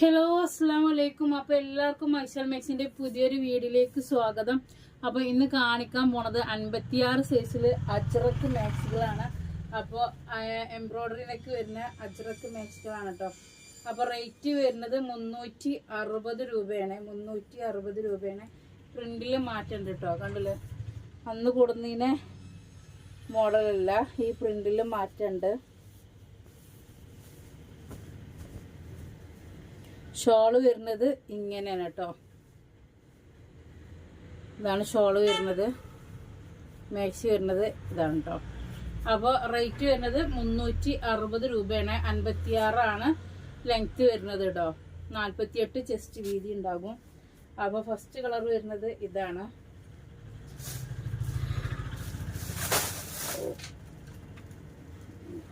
Hello അസ്സാം വലൈക്കും അപ്പൊ എല്ലാവർക്കും മൈസൽ മെക്സിന്റെ പുതിയൊരു വീഡിയോയിലേക്ക് സ്വാഗതം. അപ്പൊ ഇന്ന് കാണിക്കാൻ പോണത് അൻപത്തിയാറ് സൈസിൽ അജ്രക്ക് മാക്സുകളാണ് അപ്പോൾ എംബ്രോയിഡറിയിലേക്ക് വരുന്ന അജ്രക്ക് മാക്സുകളാണ് കേട്ടോ അപ്പൊ റേറ്റ് വരുന്നത് മുന്നൂറ്റി അറുപത് രൂപയാണ്. മുന്നൂറ്റി അറുപത് രൂപയാണ് പ്രിന്റിൽ മാറ്റമുണ്ട് കേട്ടോ കണ്ടില്ലേ? അന്ന് കൂടുന്നതിന് മോഡലല്ല. ഈ പ്രിന്റിൽ മാറ്റമുണ്ട് ഷോൾ വരുന്നത് ഇങ്ങനെയാണ് കേട്ടോ. ഇതാണ് ഷോൾ വരുന്നത്. മാക്സി വരുന്നത് ഇതാണ് കേട്ടോ. അപ്പോൾ റേറ്റ് വരുന്നത് മുന്നൂറ്റി അറുപത് രൂപയാണ്. അൻപത്തിയാറാണ് ലെങ്ത് വരുന്നത് കേട്ടോ. നാൽപ്പത്തിയെട്ട് ചെസ്റ്റ് വീതി ഉണ്ടാകും. അപ്പോൾ ഫസ്റ്റ് കളർ വരുന്നത് ഇതാണ്.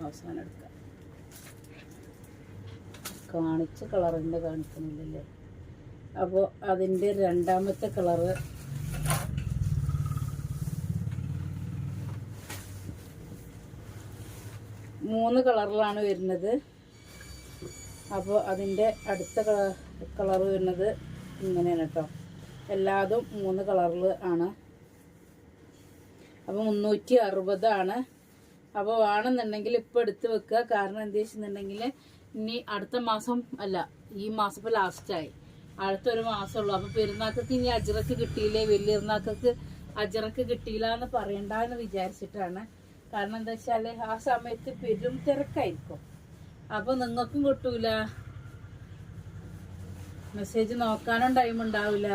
അവസാനം എടുക്കാം. കാണിച്ച കളറിന്റെ കാണിക്കുന്നില്ലല്ലേ? അപ്പോൾ അതിന്റെ രണ്ടാമത്തെ കളറ് മൂന്ന് കളറിലാണ് വരുന്നത്. അപ്പോൾ അതിന്റെ അടുത്ത കളർ കളർ വരുന്നത് ഇങ്ങനെയാണ് കേട്ടോ. എല്ലാതും മൂന്ന് കളറിൽ ആണ്. അപ്പോൾ മുന്നൂറ്റി അറുപതാണ് അപ്പോൾ വേണമെന്നുണ്ടെങ്കിൽ ഇപ്പോൾ എടുത്ത് വെക്കുക. കാരണം എന്താ വെച്ചിട്ടുണ്ടെങ്കിൽ ഇനി അടുത്ത മാസം അല്ല ഈ മാസം ഇപ്പോൾ ലാസ്റ്റായി അടുത്തൊരു മാസമുള്ളൂ. അപ്പോൾ പെരുന്നാക്കൾക്ക് ഇനി അജിറക്ക് കിട്ടിയില്ലേ? വലിയ അജിറക്ക് കിട്ടിയില്ല എന്ന് പറയണ്ട എന്ന് വിചാരിച്ചിട്ടാണ്. കാരണം എന്താ വെച്ചാൽ ആ സമയത്ത് പെരും തിരക്കായിരിക്കും. അപ്പോൾ നിങ്ങൾക്കും കിട്ടൂല. മെസ്സേജ് നോക്കാനും ടൈം ഉണ്ടാവില്ല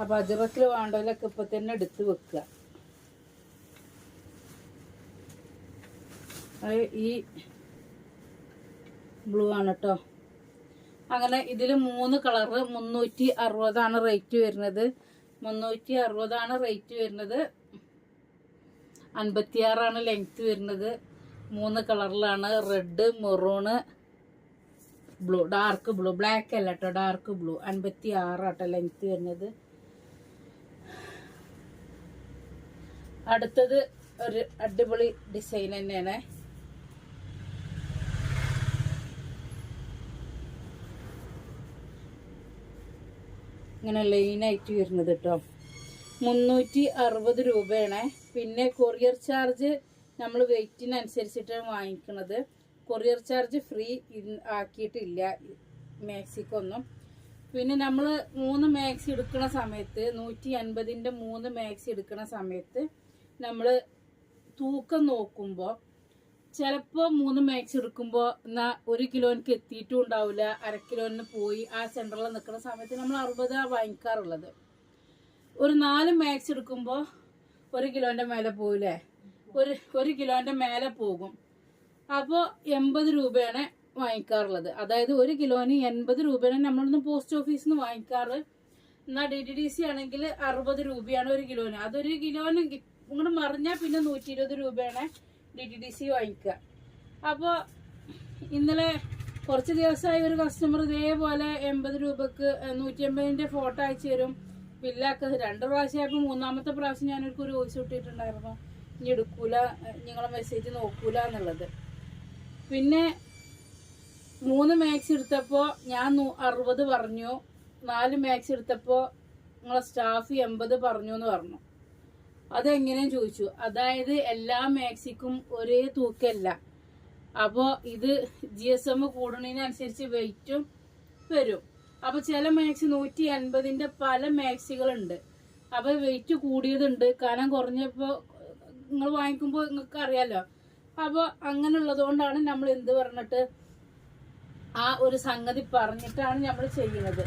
അപ്പൊ അജിറക്കിൽ വേണ്ടവരൊക്കെ ഇപ്പൊ തന്നെ എടുത്തു വെക്കുക. ഈ ബ്ലൂ ആണ് കേട്ടോ അങ്ങനെ ഇതിൽ മൂന്ന് കളറ് മുന്നൂറ്റി അറുപതാണ് റേറ്റ് വരുന്നത്. മുന്നൂറ്റി അറുപതാണ് റേറ്റ് വരുന്നത്. അൻപത്തിയാറാണ് ലെങ്ത്ത് വരുന്നത്. മൂന്ന് കളറിലാണ് red maroon blue dark blue black അല്ല കേട്ടോ ഡാർക്ക് ബ്ലൂ അൻപത്തി ആറാട്ടോ ലെങ്ത്ത് വരുന്നത്. അടുത്തത് ഒരു അടിപൊളി ഡിസൈൻ തന്നെയാണ്. ഇങ്ങനെ ലൈനായിട്ട് വരുന്നത് കേട്ടോ മുന്നൂറ്റി അറുപത് രൂപയാണ്. പിന്നെ കൊറിയർ ചാർജ് നമ്മൾ വെയിറ്റിനനുസരിച്ചിട്ടാണ് വാങ്ങിക്കുന്നത് കൊറിയർ ചാർജ് ഫ്രീ ആക്കിയിട്ടില്ല. മാക്സിക്കൊന്നും. പിന്നെ നമ്മൾ മൂന്ന് മാക്സി എടുക്കുന്ന സമയത്ത് നൂറ്റി അൻപതിന്റെ മൂന്ന് മാക്സി എടുക്കുന്ന സമയത്ത് നമ്മൾ തൂക്കം നോക്കുമ്പോൾ ചിലപ്പോൾ മൂന്ന് മാക്സ് എടുക്കുമ്പോൾ എന്നാൽ ഒരു കിലോനിക്ക് എത്തിയിട്ടും ഉണ്ടാവില്ല അര കിലോന് പോയി ആ സെന്ററിൽ നിൽക്കുന്ന സമയത്ത് നമ്മൾ അറുപതാണ് വാങ്ങിക്കാറുള്ളത്. ഒരു നാല് മാക്സ് എടുക്കുമ്പോൾ ഒരു കിലോന്റെ മേലെ പോവില്ലേ ഒരു ഒരു കിലോന്റെ മേലെ പോകും. അപ്പോൾ എൺപത് രൂപയാണ് വാങ്ങിക്കാറുള്ളത്. അതായത് ഒരു കിലോന് എൺപത് രൂപയാണ് നമ്മളിന്ന് പോസ്റ്റ് ഓഫീസിൽ നിന്ന് വാങ്ങിക്കാറ്. എന്നാൽ ഡി ഡി ഡി സി ആണെങ്കിൽ അറുപത് രൂപയാണ് ഒരു കിലോന്. അതൊരു കിലോന് ഇങ്ങോട്ട് മറിഞ്ഞാൽ പിന്നെ നൂറ്റി ഇരുപത് രൂപയാണ് ഡി ടി ഡി സി വാങ്ങിക്കുക. അപ്പോൾ ഇന്നലെ കുറച്ച് ദിവസമായി ഒരു കസ്റ്റമർ ഇതേപോലെ എൺപത് രൂപക്ക് നൂറ്റി എൺപതിന്റെ ഫോട്ടോ അയച്ചു തരും. ബില്ലാക്കത് രണ്ട് പ്രാവശ്യമായപ്പോൾ മൂന്നാമത്തെ പ്രാവശ്യം ഞാനൊരു ഒരു വോയിസ് ഇട്ടിട്ടുണ്ടായിരുന്നു. ഇനി എടുക്കൂല നിങ്ങളെ മെസ്സേജ് നോക്കൂല എന്നുള്ളത്. പിന്നെ മൂന്ന് മാക്സ് എടുത്തപ്പോൾ ഞാൻ അറുപത് പറഞ്ഞു. നാല് മാക്സ് എടുത്തപ്പോൾ നിങ്ങളെ സ്റ്റാഫ് എൺപത് പറഞ്ഞു എന്ന് പറഞ്ഞു. അതെങ്ങനെയും ചോദിച്ചു. അതായത് എല്ലാ മാക്സിക്കും ഒരേ തൂക്കല്ല. അപ്പോൾ ഇത് ജി എസ് എം കൂടുന്നതിനനുസരിച്ച് വെയിറ്റും വരും. അപ്പോൾ ചില മാക്സ് നൂറ്റി എൺപതിന്റെ പല മാക്സികളുണ്ട് അപ്പോൾ വെയിറ്റ് കൂടിയതുണ്ട്. കനം കുറഞ്ഞപ്പോൾ നിങ്ങൾ വാങ്ങിക്കുമ്പോൾ നിങ്ങൾക്ക് അറിയാലോ അപ്പോൾ അങ്ങനെയുള്ളത് കൊണ്ടാണ് നമ്മൾ എന്ത് പറഞ്ഞിട്ട് ആ ഒരു സംഗതി പറഞ്ഞിട്ടാണ് നമ്മൾ ചെയ്യുന്നത്.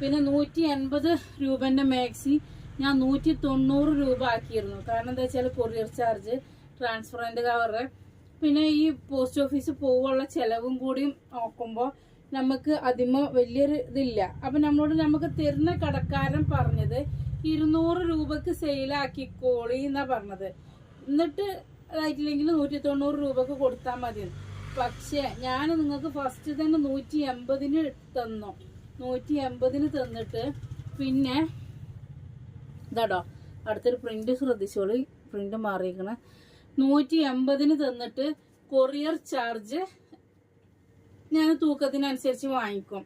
പിന്നെ നൂറ്റി എൺപത് രൂപന്റെ മാക്സി ഞാൻ നൂറ്റി തൊണ്ണൂറ് രൂപ ആക്കിയിരുന്നു. കാരണം എന്താ വെച്ചാൽ കൊറിയർ ചാർജ് ട്രാൻസ്പെറന്റ് കവറ് പിന്നെ ഈ പോസ്റ്റ് ഓഫീസ് പോവുള്ള ചിലവും കൂടി നോക്കുമ്പോൾ നമുക്ക് അതിമ വലിയൊരു ഇതില്ല. അപ്പൊ നമ്മളോട് നമുക്ക് തരുന്ന കടക്കാരൻ പറഞ്ഞത് ഇരുന്നൂറ് രൂപക്ക് സെയിലാക്കിക്കോളി എന്നാ പറഞ്ഞത്. എന്നിട്ട് ഇതായിട്ടില്ലെങ്കിൽ നൂറ്റി തൊണ്ണൂറ് രൂപക്ക് കൊടുത്താൽ മതി. പക്ഷേ ഞാൻ നിങ്ങൾക്ക് ഫസ്റ്റ് തന്നെ നൂറ്റി എൺപതിന് തന്നു. നൂറ്റി എൺപതിന് തന്നിട്ട് പിന്നെ ഇതാടോ. അടുത്തൊരു പ്രിന്റ് ശ്രദ്ധിച്ചോളി. പ്രിന്റ് മാറിയിരിക്കണം. നൂറ്റി എൺപതിന് തന്നിട്ട് കൊറിയർ ചാർജ് ഞാൻ തൂക്കത്തിനനുസരിച്ച് വാങ്ങിക്കും.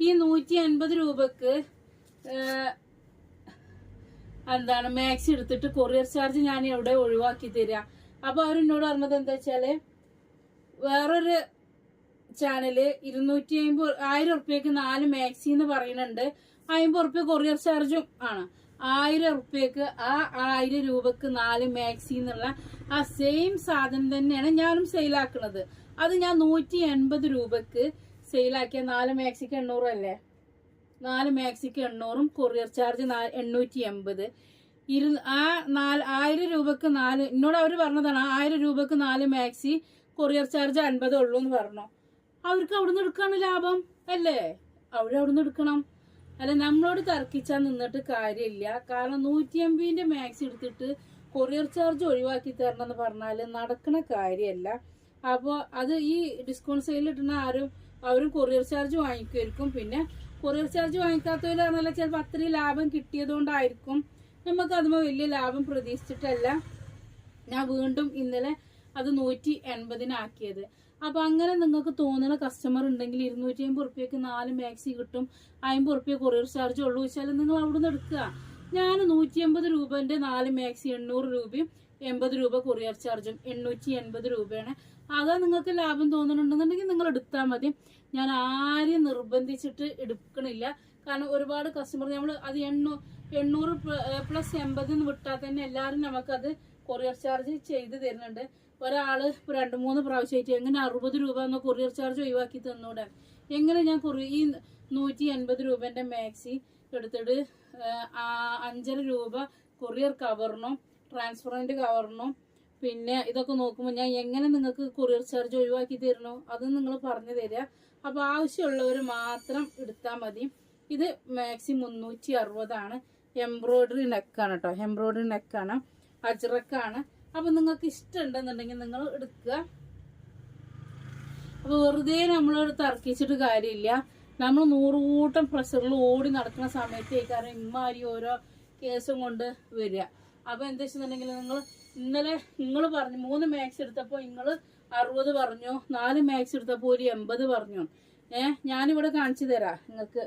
ഈ നൂറ്റി അൻപത് രൂപക്ക് എന്താണ് മാക്സി എടുത്തിട്ട് കൊറിയർ ചാർജ് ഞാൻ എവിടെ ഒഴിവാക്കി തരാം. അപ്പൊ അവരെന്നോട് പറഞ്ഞത് എന്താ വെച്ചാൽ വേറൊരു ചാനൽ ഇരുന്നൂറ്റി അമ്പത് ആയിരം ഉറുപ്പ്യക്ക് നാല് മാക്സി എന്ന് പറയുന്നുണ്ട്. അമ്പത് ഉറുപ്പ്യ കൊറിയർ ചാർജും ആണ്. ആയിരം ഉറുപ്പ്യക്ക് ആ ആയിരം രൂപക്ക് നാല് മാക്സി എന്നുള്ള ആ സെയിം സാധനം തന്നെയാണ് ഞാനും സെയിലാക്കുന്നത് അത് ഞാൻ നൂറ്റി എൺപത് രൂപക്ക് സെയിലാക്കിയ നാല് മാക്സിക്ക് എണ്ണൂറും അല്ലേ? നാല് മാക്സിക്ക് എണ്ണൂറും കൊറിയർ ചാർജ് എണ്ണൂറ്റി എൺപത്. ഇരു ആ നാല് ആയിരം രൂപക്ക് നാല് എന്നോട് അവർ പറഞ്ഞതാണ് ആയിരം രൂപക്ക് നാല് മാക്സി കൊറിയർ ചാർജ് അൻപതേ ഉള്ളൂ എന്ന് പറഞ്ഞു. അവർക്ക് അവിടുന്ന് എടുക്കാണ് ലാഭം അല്ലേ? അവിടെ അവിടുന്ന് എടുക്കണം. അല്ല നമ്മളോട് തർക്കിച്ചാൽ നിന്നിട്ട് കാര്യമില്ല. കാരണം നൂറ്റി അമ്പതിന്റെ മാക്സ് എടുത്തിട്ട് കൊറിയർ ചാർജ് ഒഴിവാക്കി തരണം എന്ന് പറഞ്ഞാൽ നടക്കണ കാര്യമല്ല. അപ്പോൾ അത് ഈ ഡിസ്കൗണ്ട് സെയിൽ ഇട്ടുന്ന ആരും അവരും കൊറിയർ ചാർജ് വാങ്ങിക്കുമായിരിക്കും. പിന്നെ കൊറിയർ ചാർജ് വാങ്ങിക്കാത്തവരാണല്ലോ ചിലപ്പോൾ അത്രയും ലാഭം കിട്ടിയതുകൊണ്ടായിരിക്കും. നമുക്ക് അതുമ്പോൾ വലിയ ലാഭം പ്രതീക്ഷിച്ചിട്ടല്ല. ഞാൻ വീണ്ടും ഇന്നലെ അത് നൂറ്റി എൺപതിനാക്കിയത് അപ്പൊ അങ്ങനെ നിങ്ങൾക്ക് തോന്നുന്ന കസ്റ്റമർ ഉണ്ടെങ്കിൽ ഇരുന്നൂറ്റി അമ്പത് റുപ്യക്ക് നാല് മാക്സി കിട്ടും. അമ്പത് റുപ്യ കൊറിയർ ചാർജ് ഉള്ളൂ വെച്ചാൽ നിങ്ങൾ അവിടെ നിന്ന് എടുക്കുക. ഞാൻ നൂറ്റി എൺപത് രൂപന്റെ നാല് മാക്സി എണ്ണൂറ് രൂപയും എൺപത് രൂപ കൊറിയർ ചാർജും എണ്ണൂറ്റി എൺപത് രൂപയാണ്. അത് നിങ്ങൾക്ക് ലാഭം തോന്നുന്നുണ്ടെന്നുണ്ടെങ്കിൽ നിങ്ങൾ എടുത്താൽ മതി. ഞാൻ ആരെയും നിർബന്ധിച്ചിട്ട് എടുക്കണില്ല. കാരണം ഒരുപാട് കസ്റ്റമർ നമ്മൾ അത് എണ്ണൂ എണ്ണൂറ് പ്ലസ് എൺപത് എന്ന് വിട്ടാൽ തന്നെ എല്ലാവരും നമുക്കത് കൊറിയർ ചാർജ് ചെയ്ത് തരുന്നുണ്ട്. ഒരാൾ രണ്ടു മൂന്ന് പ്രാവശ്യമായിട്ട് എങ്ങനെ അറുപത് രൂപ എന്ന കൊറിയർ ചാർജ് ഒഴിവാക്കി തന്നൂടെ? എങ്ങനെ ഞാൻ കൊറി- ഈ നൂറ്റി എൺപത് രൂപന്റെ മാക്സി എടുത്തിട്ട് അഞ്ചര രൂപ കൊറിയർ കവറിനും ട്രാൻസ്പെറന്റ് കവറിനും പിന്നെ ഇതൊക്കെ നോക്കുമ്പോൾ ഞാൻ എങ്ങനെ നിങ്ങൾക്ക് കൊറിയർ ചാർജ് ഒഴിവാക്കി തരണോ അത് നിങ്ങൾ പറഞ്ഞു തരിക. അപ്പോൾ ആവശ്യമുള്ളവർ മാത്രം എടുത്താൽ മതി. ഇത് മാക്സി മുന്നൂറ്റി അറുപതാണ്. എംബ്രോയ്ഡറി നെക്കാണ് കേട്ടോ എംബ്രോയ്ഡറി നെക്കാണ് അജ്രക്കാണ്. അപ്പൊ നിങ്ങൾക്ക് ഇഷ്ടമുണ്ടെന്നുണ്ടെങ്കിൽ നിങ്ങൾ എടുക്കുക. അപ്പൊ വെറുതെ നമ്മൾ തർക്കിച്ചിട്ട് കാര്യമില്ല. നമ്മൾ നൂറുകൂട്ടം പ്രഷറിൽ ഓടി നടക്കുന്ന സമയത്ത് കാരണം ഇമ്മാരി ഓരോ കേസും കൊണ്ട് വരിക. അപ്പൊ എന്താ നിങ്ങൾ ഇന്നലെ നിങ്ങൾ പറഞ്ഞു മൂന്ന് മാക്സ് എടുത്തപ്പോൾ നിങ്ങൾ അറുപത് പറഞ്ഞു നാല് മാക്സ് എടുത്തപ്പോൾ ഒരു എൺപത് പറഞ്ഞു. ഏ ഞാനിവിടെ കാണിച്ചു തരാം. നിങ്ങൾക്ക്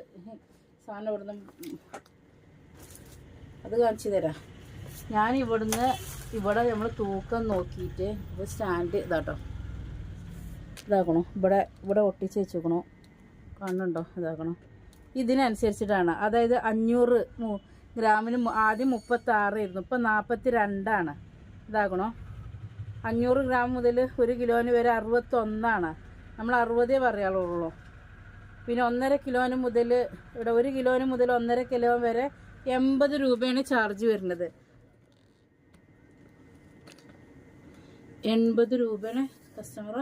സാധനം ഇവിടുന്ന് അത് കാണിച്ചു തരാം. ഞാൻ ഇവിടുന്ന് ഇവിടെ നമ്മൾ തൂക്കം നോക്കിയിട്ട് ഇപ്പോൾ സ്റ്റാൻഡ് ഇതാട്ടോ. ഇതാക്കണോ? ഇവിടെ ഇവിടെ ഒട്ടിച്ച് വെച്ചേക്കണോ? കാണുന്നുണ്ടോ ഇതാക്കണോ? ഇതിനനുസരിച്ചിട്ടാണ്. അതായത് അഞ്ഞൂറ് ഗ്രാമിന് ആദ്യം മുപ്പത്തി ആറായിരുന്നു ഇപ്പം നാൽപ്പത്തി രണ്ടാണ് ഇതാക്കണോ? അഞ്ഞൂറ് ഗ്രാം മുതൽ ഒരു കിലോന് വരെ അറുപത്തൊന്നാണ്. നമ്മൾ അറുപതേ പറയാറുള്ളൂ. പിന്നെ ഒന്നര കിലോന് മുതൽ ഇവിടെ ഒരു കിലോന് മുതൽ ഒന്നര കിലോ വരെ എൺപത് രൂപയാണ് ചാർജ് വരുന്നത്. എൺപത് രൂപനെ കസ്റ്റമർ